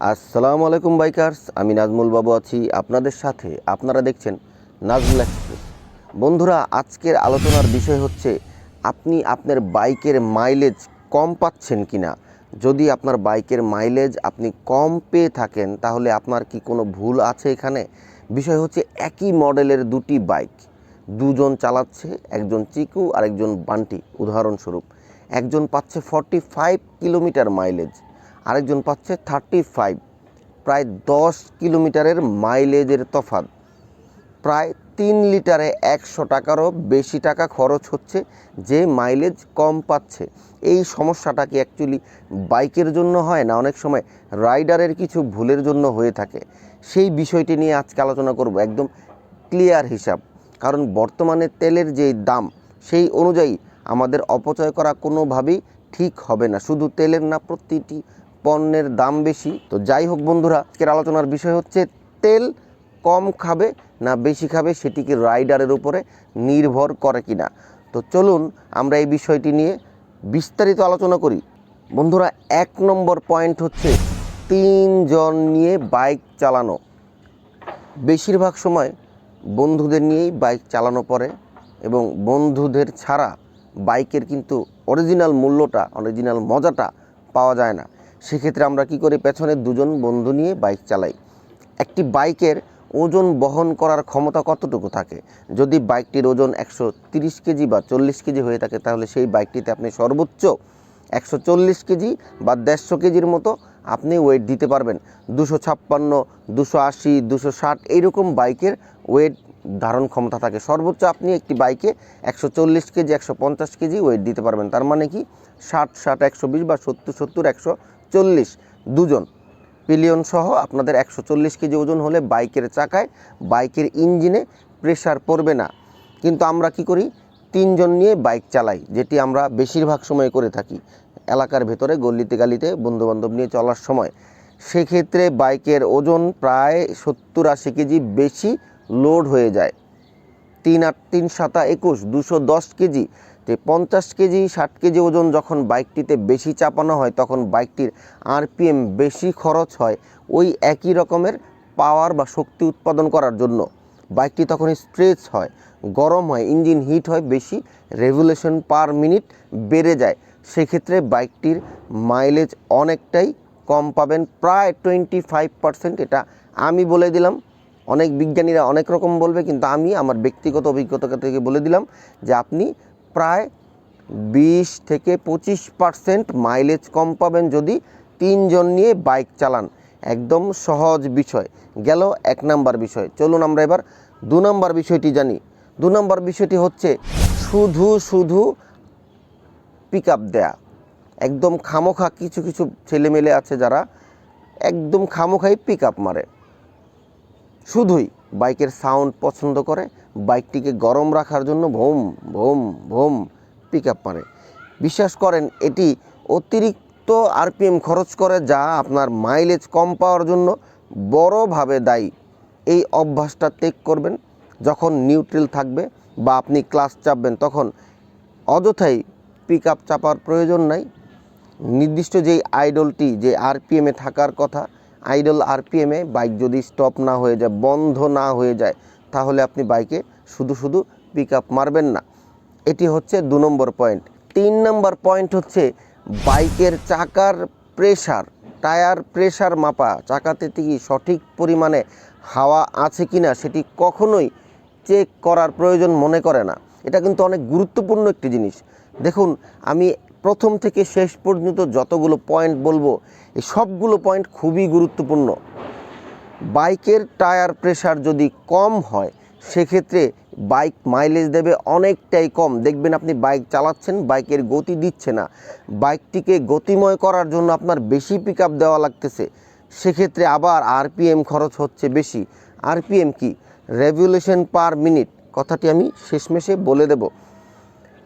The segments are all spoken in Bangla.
আসসালামু আলাইকুম বাইকার্স, আমি নাজমুল বাবু আছি আপনাদের সাথে। আপনারা দেখছেন নাজমুল এক্সপ্রেস। বন্ধুরা, আজকের আলোচনার বিষয় হচ্ছে, আপনি আপনার বাইকের মাইলেজ কম পাচ্ছেন কি না যদি আপনার বাইকের মাইলেজ আপনি কম পেয়ে থাকেন, তাহলে আপনার কি কোনো ভুল আছে এখানে? বিষয় হচ্ছে, একই মডেলের দুটি বাইক। দুজন চালাচ্ছে, একজন চিকু আর একজন বান্টি। উদাহরণস্বরূপ, একজন পাচ্ছে ফর্টি ফাইভ কিলোমিটার মাইলেজ। আরেকজন পাচ্ছে থার্টি ফাইভ প্রায় দশ কিলোমিটারের মাইলেজের তফাৎ। প্রায় তিন লিটারে একশো টাকারও বেশি টাকা খরচ হচ্ছে যে মাইলেজ কম পাচ্ছে। এই সমস্যাটা কি অ্যাকচুয়ালি বাইকের জন্য হয় না অনেক সময় রাইডারের কিছু ভুলের জন্য হয়ে থাকে? সেই বিষয়টি নিয়ে আজকে আলোচনা করব একদম ক্লিয়ার হিসাব। কারণ বর্তমানে তেলের যে দাম, সেই অনুযায়ী আমাদের অপচয় করা কোনোভাবেই ঠিক হবে না। শুধু তেলের না, প্রতিটি পণ্যের দাম বেশি। তো যাই হোক বন্ধুরা, আজকের আলোচনার বিষয় হচ্ছে, তেল কম খাবে না বেশি খাবে সেটিকে রাইডারের উপরে নির্ভর করে কি না তো চলুন আমরা এই বিষয়টি নিয়ে বিস্তারিত আলোচনা করি। বন্ধুরা, এক নম্বর পয়েন্ট হচ্ছে, তিনজন নিয়ে বাইক চালানো। বেশিরভাগ সময় বন্ধুদের নিয়েই বাইক চালানো পড়ে এবং বন্ধুদের ছাড়া বাইকের কিন্তু অরিজিনাল মূল্যটা অরিজিনাল মজাটা পাওয়া যায় না। সেক্ষেত্রে আমরা কি করি? পেছনে দুজন বন্ধু নিয়ে বাইক চালাই। একটি বাইকের ওজন বহন করার ক্ষমতা কতটুকু থাকে? যদি বাইকটির ওজন একশো তিরিশ কেজি বা চল্লিশ কেজি হয়ে থাকে, তাহলে সেই বাইকটিতে আপনি সর্বোচ্চ একশো চল্লিশ কেজি বা দেড়শো কেজির মতো আপনি ওয়েট দিতে পারবেন। দুশো ছাপ্পান্ন, দুশো আশি, দুশো ষাট এইরকম বাইকের ওয়েট ধারণ ক্ষমতা থাকে। সর্বোচ্চ আপনি একটি বাইকে একশো চল্লিশ কেজি, একশো পঞ্চাশ কেজি ওয়েট দিতে পারবেন। তার মানে কি? ষাট ষাট, একশো বিশ বা সত্তর সত্তর, একশো চল্লিশ দুজন। পিলিয়ন সহ আপনাদের একশো চল্লিশ কেজি ওজন হলে বাইকের চাকায়, বাইকের ইঞ্জিনে প্রেসার পড়বে না। কিন্তু আমরা কি করি? তিনজন নিয়ে বাইক চালাই, যেটি আমরা বেশিরভাগ সময় করে থাকি। এলাকার ভেতরে, গল্লিতে গালিতে, বন্ধুবান্ধব নিয়ে চলার সময়। সেক্ষেত্রে বাইকের ওজন প্রায় সত্তর আশি কেজি বেশি লোড হয়ে যায়। তিন আট তিন সাতা একুশ দুশো দশ কেজি তো পঞ্চাশ কেজি, ষাট কেজি ওজন যখন বাইকটিতে বেশি চাপানো হয়, তখন বাইকটির আরপিএম বেশি খরচ হয়। ওই একই রকমের পাওয়ার বা শক্তি উৎপাদন করার জন্য। বাইকটি তখন স্ট্রেচ হয়, গরম হয়, ইঞ্জিন হিট হয়, বেশি রেভুলেশন পার মিনিট বেড়ে যায়। সেক্ষেত্রে বাইকটির মাইলেজ অনেকটাই কম পাবেন, প্রায় টোয়েন্টি ফাইভ পার্সেন্ট। এটা আমি বলে দিলাম। অনেক বিজ্ঞানীরা অনেক রকম বলবে, কিন্তু আমি আমার ব্যক্তিগত অভিজ্ঞতা থেকে বলে দিলাম যে আপনি প্রায় বিশ থেকে পঁচিশ পার্সেন্ট মাইলেজ কম পাবেন যদি তিনজন নিয়ে বাইক চালান। একদম সহজ বিষয়। গেল এক নাম্বার বিষয়। চলুন আমরা এবার দু নম্বর বিষয়টি জানি। দু নম্বর বিষয়টি হচ্ছে শুধু শুধু পিক আপ দেয়া। একদম খামোখা কিছু কিছু ছেলেমেলে আছে যারা একদম খামোখাই পিক আপ মারে। শুধুই বাইকের সাউন্ড পছন্দ করে বাইকটিকে গরম রাখার জন্য ভোম ভোম ভোম পিক আপ মারে। বিশ্বাস করেন, এটি অতিরিক্ত আরপিএম খরচ করে যা আপনার মাইলেজ কম পাওয়ার জন্য বড়োভাবে দায়ী। এই অভ্যাসটা ত্যাগ করবেন, যখন নিউট্রেল থাকবে বা আপনি ক্লাস চাপবেন, তখন অযথাই পিক আপ চাপার প্রয়োজন নাই। নির্দিষ্ট যেই আইডলটি যে আরপিএমে থাকার কথা আইডল আরপিএমে বাইক যদি স্টপ না হয়ে যায়, বন্ধ না হয়ে যায় তাহলে আপনি বাইকে শুধু শুধু পিক আপ মারবেন না। এটি হচ্ছে দু নম্বর পয়েন্ট তিন নম্বর পয়েন্ট হচ্ছে বাইকের চাকার প্রেশার টায়ার প্রেশার মাপা। চাকাতে কি সঠিক পরিমাণে হাওয়া আছে কি না সেটি কখনোই চেক করার প্রয়োজন মনে করে না। এটা কিন্তু অনেক গুরুত্বপূর্ণ একটি জিনিস। দেখুন, আমি প্রথম থেকে শেষ পর্যন্ত যতগুলো পয়েন্ট বলব, এই সবগুলো পয়েন্ট খুবই গুরুত্বপূর্ণ। বাইকের টায়ার প্রেশার যদি কম হয়, সেক্ষেত্রে বাইক মাইলেজ দেবে অনেকটাই কম। দেখবেন আপনি বাইক চালাচ্ছেন, বাইকের গতি দিচ্ছে না। বাইকটিকে গতিময় করার জন্য আপনার বেশি পিক দেওয়া লাগতেছে। সেক্ষেত্রে আবার আরপিএম খরচ হচ্ছে বেশি। আরপিএম কি? রেভুলেশন পার মিনিট কথাটি আমি শেষমেশে বলে দেব।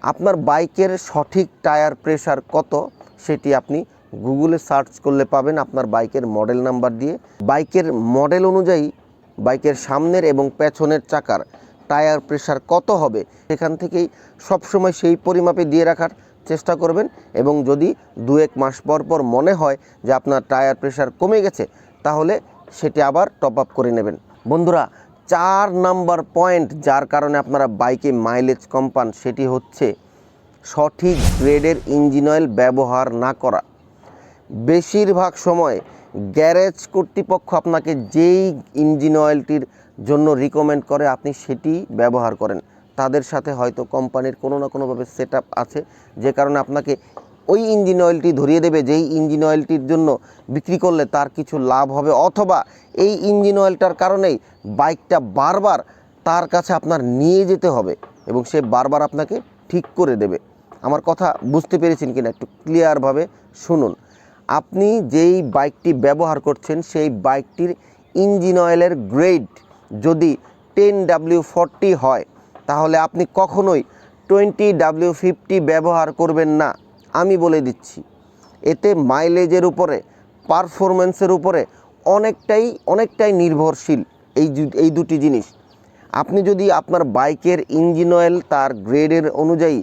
আপনার বাইকের সঠিক টায়ার প্রেশার কত, সেটি আপনি গুগলে সার্চ করলে পাবেন আপনার বাইকের মডেল নাম্বার দিয়ে। বাইকের মডেল অনুযায়ী বাইকের সামনের এবং পেছনের চাকার টায়ার প্রেশার কত হবে সেখান থেকেই সবসময় সেই পরিমাপে দিয়ে রাখার চেষ্টা করবেন এবং যদি দু এক মাস পর পর মনে হয় যে আপনার টায়ার প্রেশার কমে গেছে, তাহলে সেটি আবার টপ আপ করে নেবেন। বন্ধুরা, চার নাম্বার পয়েন্ট যার কারণে আপনারা বাইকে মাইলেজ কম পান সেটি হচ্ছে সঠিক গ্রেডের ইঞ্জিন অয়েল ব্যবহার না করা। বেশিরভাগ সময় গ্যারেজ কর্তৃপক্ষ আপনাকে যেই ইঞ্জিন অয়েলটির জন্য রিকমেন্ড করে, আপনি সেটি ব্যবহার করেন। তাদের সাথে হয়তো কোম্পানির কোনো না কোনোভাবে সেট আছে, যে কারণে আপনাকে ওই ইঞ্জিন অয়েলটি ধরিয়ে দেবে, যেই ইঞ্জিন অয়েলটির জন্য বিক্রি করলে তার কিছু লাভ হবে, অথবা এই ইঞ্জিন অয়েলটার কারণেই বাইকটা বারবার তার কাছে আপনার নিয়ে যেতে হবে এবং সে বারবার আপনাকে ঠিক করে দেবে। আমার কথা বুঝতে পেরেছেন কিনা একটু ক্লিয়ারভাবে শুনুন। আপনি যেই বাইকটি ব্যবহার করছেন, সেই বাইকটির ইঞ্জিন অয়েলের গ্রেড যদি টেন ডাব্লিউ ফর্টি হয়, তাহলে আপনি কখনোই টোয়েন্টি ডাব্লিউ ফিফটি ব্যবহার করবেন না। আমি বলে দিচ্ছি, এতে মাইলেজের উপরে পারফরমেন্সের উপরে অনেকটাই অনেকটাই নির্ভরশীল এই এই দুটি জিনিস। আপনি যদি আপনার বাইকের ইঞ্জিন অয়েল তার গ্রেডের অনুযায়ী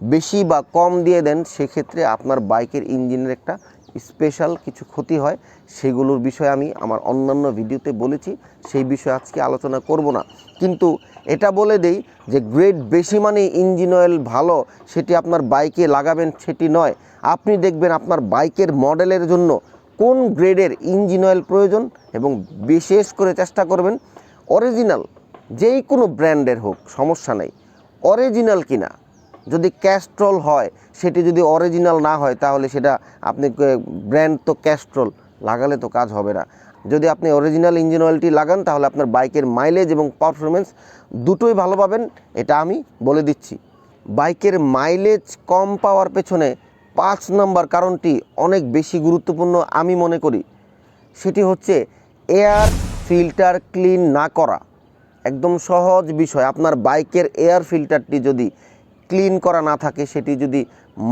বেশি বা কম দিয়ে দেন, সেক্ষেত্রে আপনার বাইকের ইঞ্জিনের একটা স্পেশাল কিছু ক্ষতি হয়, সেগুলোর বিষয়ে আমি আমার অন্যান্য ভিডিওতে বলেছি, সেই বিষয়ে আজকে আলোচনা করব না। কিন্তু এটা বলে দেই যে গ্রেড বেশি মানে ইঞ্জিন অয়েল ভালো, সেটি আপনার বাইকে লাগাবেন সেটি নয়। আপনি দেখবেন আপনার বাইকের মডেলের জন্য কোন গ্রেডের ইঞ্জিন অয়েল প্রয়োজন এবং বিশেষ করে চেষ্টা করবেন অরিজিনাল, যেই কোনো ব্র্যান্ডের হোক, সমস্যা নেই। অরিজিনাল কিনা যদি ক্যাস্ট্রল হয়, সেটি যদি অরিজিনাল না হয়, তাহলে সেটা আপনি ব্র্যান্ড তো ক্যাস্ট্রল লাগালে তো কাজ হবে না। যদি আপনি অরিজিনাল ইঞ্জিন অয়েলটি লাগান, তাহলে আপনার বাইকের মাইলেজ এবং পারফরমেন্স দুটোই ভালো পাবেন, এটা আমি বলে দিচ্ছি। বাইকের মাইলেজ কম পাওয়ার পেছনে পাঁচ নম্বর কারণটি অনেক বেশি গুরুত্বপূর্ণ আমি মনে করি। সেটি হচ্ছে এয়ার ফিল্টার ক্লিন না করা। একদম সহজ বিষয়। আপনার বাইকের এয়ার ফিল্টারটি যদি ক্লিন করা না থাকে, সেটি যদি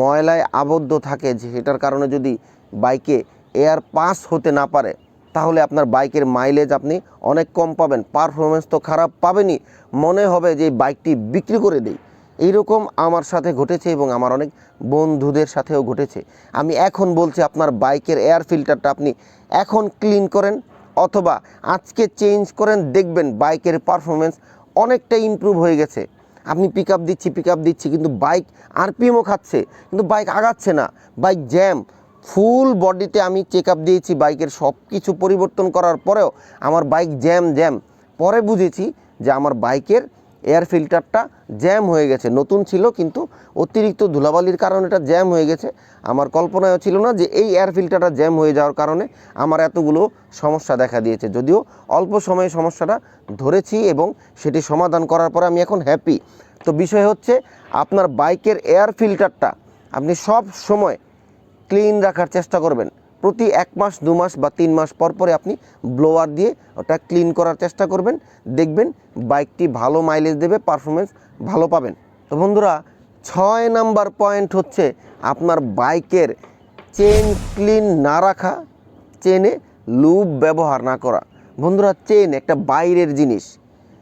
ময়লায় আবদ্ধ থাকে সেটার কারণে যদি বাইকে এয়ার পাস হতে না পারে, তাহলে আপনার বাইকের মাইলেজ আপনি অনেক কম পাবেন। পারফরমেন্স তো খারাপ পাবেনই। মনে হবে যে বাইকটি বিক্রি করে দেই। এইরকম আমার সাথে ঘটেছে এবং আমার অনেক বন্ধুদের সাথেও ঘটেছে। আমি এখন বলছি, আপনার বাইকের এয়ার ফিল্টারটা আপনি এখন ক্লিন করেন অথবা আজকে চেঞ্জ করেন, দেখবেন বাইকের পারফরমেন্স অনেকটা ইমপ্রুভ হয়ে গেছে। আপনি পিক আপ দিচ্ছি পিক আপ দিচ্ছি, কিন্তু বাইক আরপিএমও খাচ্ছে, কিন্তু বাইক আগাচ্ছে না। বাইক জ্যাম ফুল বডিতে আমি চেক আপ দিয়েছি বাইকের সব কিছু পরিবর্তন করার পরেও আমার বাইক জ্যাম জ্যাম পরে বুঝেছি যে আমার বাইকের এয়ার ফিল্টারটা জ্যাম হয়ে গেছে। নতুন ছিল কিন্তু অতিরিক্ত ধুলাবালির কারণে এটা জ্যাম হয়ে গেছে। আমার কল্পনায়ও ছিল না যে এই এয়ার ফিল্টারটা জ্যাম হয়ে যাওয়ার কারণে আমার এতগুলো সমস্যা দেখা দিয়েছে। যদিও অল্প সময়ে সমস্যাটা ধরেছি এবং সেটি সমাধান করার পরে আমি এখন হ্যাপি তো বিষয় হচ্ছে আপনার বাইকের এয়ার ফিল্টারটা আপনি সব সময় ক্লিন রাখার চেষ্টা করবেন। প্রতি এক মাস, দু মাস বা তিন মাস পর পরে আপনি ব্লোয়ার দিয়ে ওটা ক্লিন করার চেষ্টা করবেন। দেখবেন বাইকটি ভালো মাইলেজ দেবে পারফরমেন্স ভালো পাবেন। তো বন্ধুরা, ছয় নাম্বার পয়েন্ট হচ্ছে আপনার বাইকের চেন ক্লিন না রাখা চেনে লুব ব্যবহার না করা। বন্ধুরা চেন একটা বাইরের জিনিস।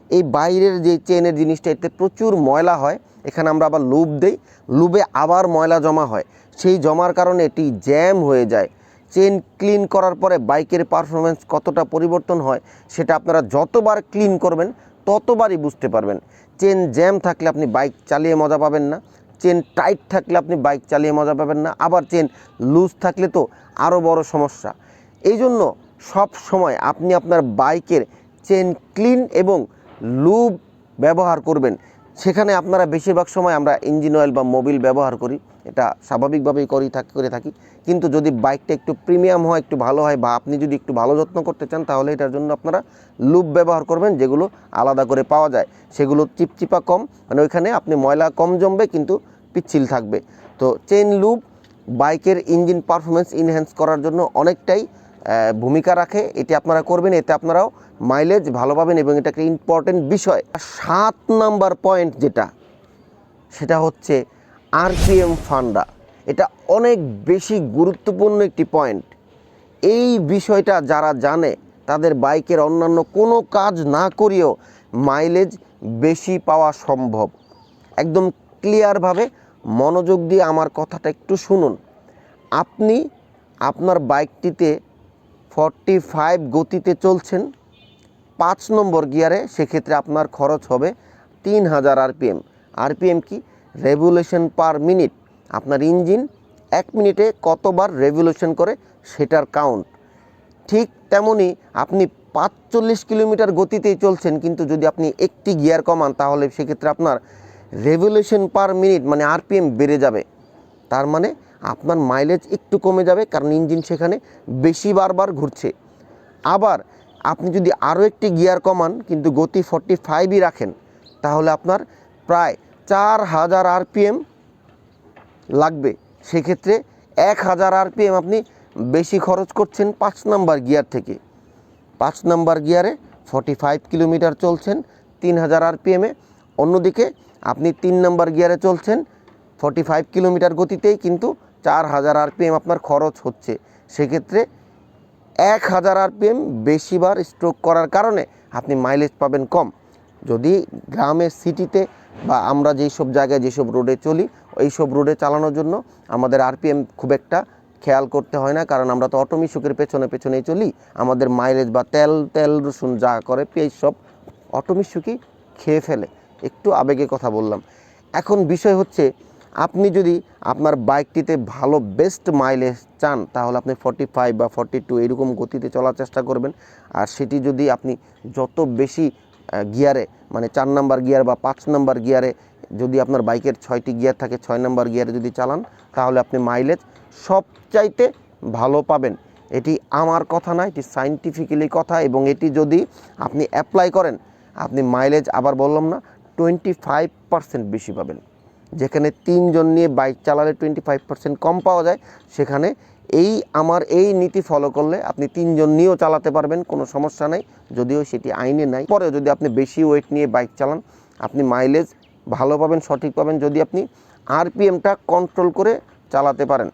এই বাইরের যে চেনের জিনিসটা, এতে প্রচুর ময়লা হয়। এখানে আমরা আবার লুব দেই। লুবে আবার ময়লা জমা হয়। সেই জমার কারণে এটি জ্যাম হয়ে যায়। চেন ক্লিন করার পরে বাইকের পারফরমেন্স কতটা পরিবর্তন হয় সেটা আপনারা যতবার ক্লিন করবেন, ততবারই বুঝতে পারবেন। চেন জ্যাম থাকলে আপনি বাইক চালিয়ে মজা পাবেন না চেন টাইট থাকলে আপনি বাইক চালিয়ে মজা পাবেন না, আবার চেন লুজ থাকলে তো আরও বড় সমস্যা। এই জন্য সব সময় আপনি আপনার বাইকের চেন ক্লিন এবং লুব ব্যবহার করবেন। সেখানে আপনারা বেশিরভাগ সময় আমরা ইঞ্জিন অয়েল বা মোবিল ব্যবহার করি, এটা স্বাভাবিকভাবেই করি থাকি, করে থাকি। কিন্তু যদি বাইকটা একটু প্রিমিয়াম হয়, একটু ভালো হয় বা আপনি যদি একটু ভালো যত্ন করতে চান, তাহলে এটার জন্য আপনারা লুপ ব্যবহার করবেন, যেগুলো আলাদা করে পাওয়া যায়। সেগুলো চিপচিপা কম মানে ওইখানে আপনি ময়লা কম জমবে কিন্তু পিচ্ছিল থাকবে। তো চেন লুপ বাইকের ইঞ্জিন পারফরমেন্স ইনহ্যান্স করার জন্য অনেকটাই ভূমিকা রাখে। এটি আপনারা করবেন, এতে আপনারাও মাইলেজ ভালো পাবেন এবং এটা একটা ইম্পর্টেন্ট বিষয় সাত নাম্বার পয়েন্ট যেটা, সেটা হচ্ছে আরপিএম ফান্ডা। এটা অনেক বেশি গুরুত্বপূর্ণ একটি পয়েন্ট এই বিষয়টা যারা জানে, তাদের বাইকের অন্যান্য কোনো কাজ না করিয়েও মাইলেজ বেশি পাওয়া সম্ভব। একদম ক্লিয়ারভাবে মনোযোগ দিয়ে আমার কথাটা একটু শুনুন। আপনি আপনার বাইকটিতে ফর্টি ফাইভ গতিতে চলছেন, পাঁচ নম্বর গিয়ারে সেক্ষেত্রে আপনার খরচ হবে তিন হাজার আরপিএম। আরপিএম কি? Revolution per minute. আপনার ইঞ্জিন এক মিনিটে কতবার রেভুলেশন করে সেটার কাউন্ট ঠিক তেমনি আপনি পাঁচচল্লিশ কিলোমিটার গতিতেই চলছেন, কিন্তু যদি আপনি একটি গিয়ার কমান, তাহলে সেক্ষেত্রে আপনার রেভুলেশন পার মিনিট মানে আরপিএম বেড়ে যাবে। তার মানে আপনার মাইলেজ একটু কমে যাবে, কারণ ইঞ্জিন সেখানে বেশি বারবার ঘুরছে। আবার আপনি যদি আরও একটি গিয়ার কমান, কিন্তু গতি ফর্টি ফাইভই রাখেন, তাহলে আপনার প্রায় চার হাজার আরপিএম লাগবে। সেক্ষেত্রে এক হাজার আরপিএম আপনি বেশি খরচ করছেন পাঁচ নাম্বার গিয়ার থেকে। পাঁচ নাম্বার গিয়ারে ফর্টি ফাইভ কিলোমিটার চলছেন, তিন হাজার আরপিএমে। অন্যদিকে আপনি তিন নাম্বার গিয়ারে চলছেন ফর্টি ফাইভ কিলোমিটার গতিতেই কিন্তু চার হাজার আরপিএম আপনার খরচ হচ্ছে। সেক্ষেত্রে এক হাজার আরপিএম বেশিবার স্ট্রোক করার কারণে আপনি মাইলেজ পাবেন কম। যদি গ্রামের সিটিতে বা আমরা যেই সব জায়গায় যেসব রোডে চলি ওই সব রোডে চালানোর জন্য আমাদের আরপিএম খুব একটা খেয়াল করতে হয় না। কারণ আমরা তো অটোমিশুকের পেছনে পেছনেই চলি। আমাদের মাইলেজ বা তেল তেল, রসুন যা করে পেঁয়াজ সব অটোমিশুকই খেয়ে ফেলে। একটু আবেগে কথা বললাম। এখন বিষয় হচ্ছে, আপনি যদি আপনার বাইকটিতে ভালো বেস্ট মাইলেজ চান, তাহলে আপনি ফর্টি ফাইভ বা ফর্টি টু এরকম গতিতে চলার চেষ্টা করবেন। আর সেটি যদি আপনি যত বেশি গিয়ারে মানে চার নাম্বার গিয়ার বা পাঁচ নাম্বার গিয়ারে যদি আপনার বাইকের ছয়টি গিয়ার থাকে, ছয় নাম্বার গিয়ারে যদি চালান, তাহলে আপনি মাইলেজ সবচাইতে ভালো পাবেন। এটি আমার কথা না, এটি সাইন্টিফিক্যালি কথা এবং এটি যদি আপনি অ্যাপ্লাই করেন, আপনি মাইলেজ আবার বললাম না টোয়েন্টি ফাইভ পার্সেন্ট বেশি পাবেন। যেখানে তিনজন নিয়ে বাইক চালালে টোয়েন্টি ফাইভ পার্সেন্ট কম পাওয়া যায়, সেখানে এই আমার এই নীতি ফলো করলে আপনি তিনজন নিয়েও চালাতে পারবেন, কোনো সমস্যা নাই। যদিও সেটি আইনে নাই, পরে যদি আপনি বেশি ওয়েট নিয়ে বাইক চালান, আপনি মাইলেজ ভালো পাবেন, সঠিক পাবেন, যদি আপনি আরপিএমটা কন্ট্রোল করে চালাতে পারেন।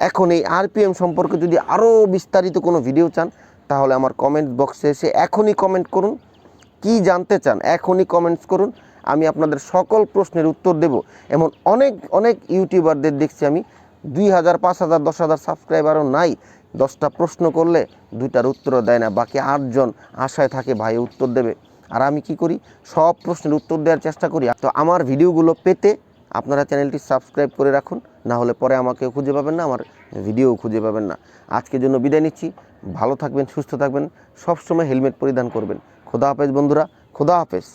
এখন এই আরপিএম সম্পর্কে যদি আরও বিস্তারিত কোনো ভিডিও চান, তাহলে আমার কমেন্ট বক্সে এসে এখনই কমেন্ট করুন। কি জানতে চান, এখনই কমেন্টস করুন। আমি আপনাদের সকল প্রশ্নের উত্তর দেব। এমন অনেক অনেক ইউটিউবারদের দেখছি আমি দুই হাজার, পাঁচ হাজার, দশ হাজার সাবস্ক্রাইবারও নাই। দশটা প্রশ্ন করলে দুইটার উত্তরও দেয় না, বাকি আটজন আশায় থাকে ভাই উত্তর দেবে। আর আমি কি করি? সব প্রশ্নের উত্তর দেওয়ার চেষ্টা করি। তো আমার ভিডিওগুলো পেতে আপনারা চ্যানেলটি সাবস্ক্রাইব করে রাখুন, না হলে পরে আমাকে খুঁজে পাবেন না, আমার ভিডিও খুঁজে পাবেন না। আজকের জন্য বিদায় নিচ্ছি। ভালো থাকবেন, সুস্থ থাকবেন, সবসময় হেলমেট পরিধান করবেন। খোদা হাফেজ বন্ধুরা, খোদা হাফেজ।